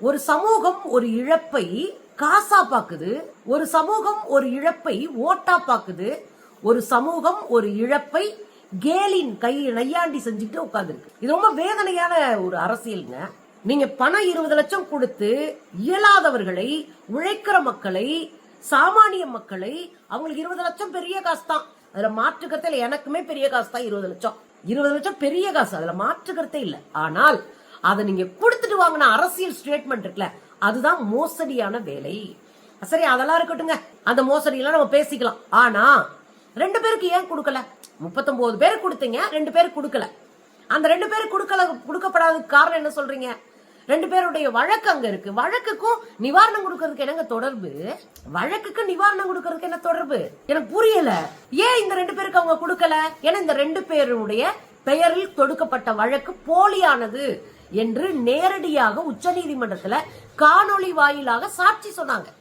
ஒரு சமூகம் ஒரு இழப்பை காசா பாக்குது ஒரு சமூகம் ஒரு இழப்பை ஓட்டா பாக்குது ஒரு சமூகம் ஒரு இழப்பை கேலின் கை நையாண்டி செஞ்சுட்டு உட்காந்துருக்கு இது ரொம்ப வேதனையான ஒரு அரசியலுங்க. நீங்க பணம் இருபது லட்சம் கொடுத்து இயலாதவர்களை உழைக்கிற மக்களை சாமானிய மக்களை அவங்களுக்கு இருபது லட்சம் பெரிய காசு தான் அதுல மாற்றுக்கத்தில் எனக்குமே பெரிய காசு தான் இருபது லட்சம். இருபது லட்சம் பெரிய காசு. அதுல மாற்றுக்கிறதே இல்ல. ஆனால் அதை நீங்க கொடுத்துட்டு வாங்கின அரசியல் ஸ்டேட்மெண்ட் இருக்குல்ல அதுதான் மோசடியான வேலை. சரி அதெல்லாம் இருக்கட்டுங்க அந்த மோசடி எல்லாம் நம்ம பேசிக்கலாம். ஆனா ரெண்டு பேருக்கு ஏன் கொடுக்கல? முப்பத்தொன்பது பேர் கொடுத்தீங்க ரெண்டு பேர் கொடுக்கல. அந்த ரெண்டு பேர் கொடுக்கல கொடுக்கப்படாததுக்கு காரணம் என்ன சொல்றீங்க? ரெண்டு பேருடைய வழக்கு அங்க இருக்கு. வழக்குக்கும் நிவாரணம் கொடுக்கறதுக்கு என்னங்க தொடர்பு? வழக்குக்கு நிவாரணம் கொடுக்கறதுக்கு என்ன தொடர்பு? எனக்கு புரியல. ஏன் இந்த ரெண்டு பேருக்கு அவங்க கொடுக்கல? ஏன்னா இந்த ரெண்டு பேருடைய பெயரில் தொடுக்கப்பட்ட வழக்கு போலியானது. என்று நேரடியாக உச்சநீதிமன்றத்தில் காணொளி வாயிலாக சாட்சி சொன்னாங்க.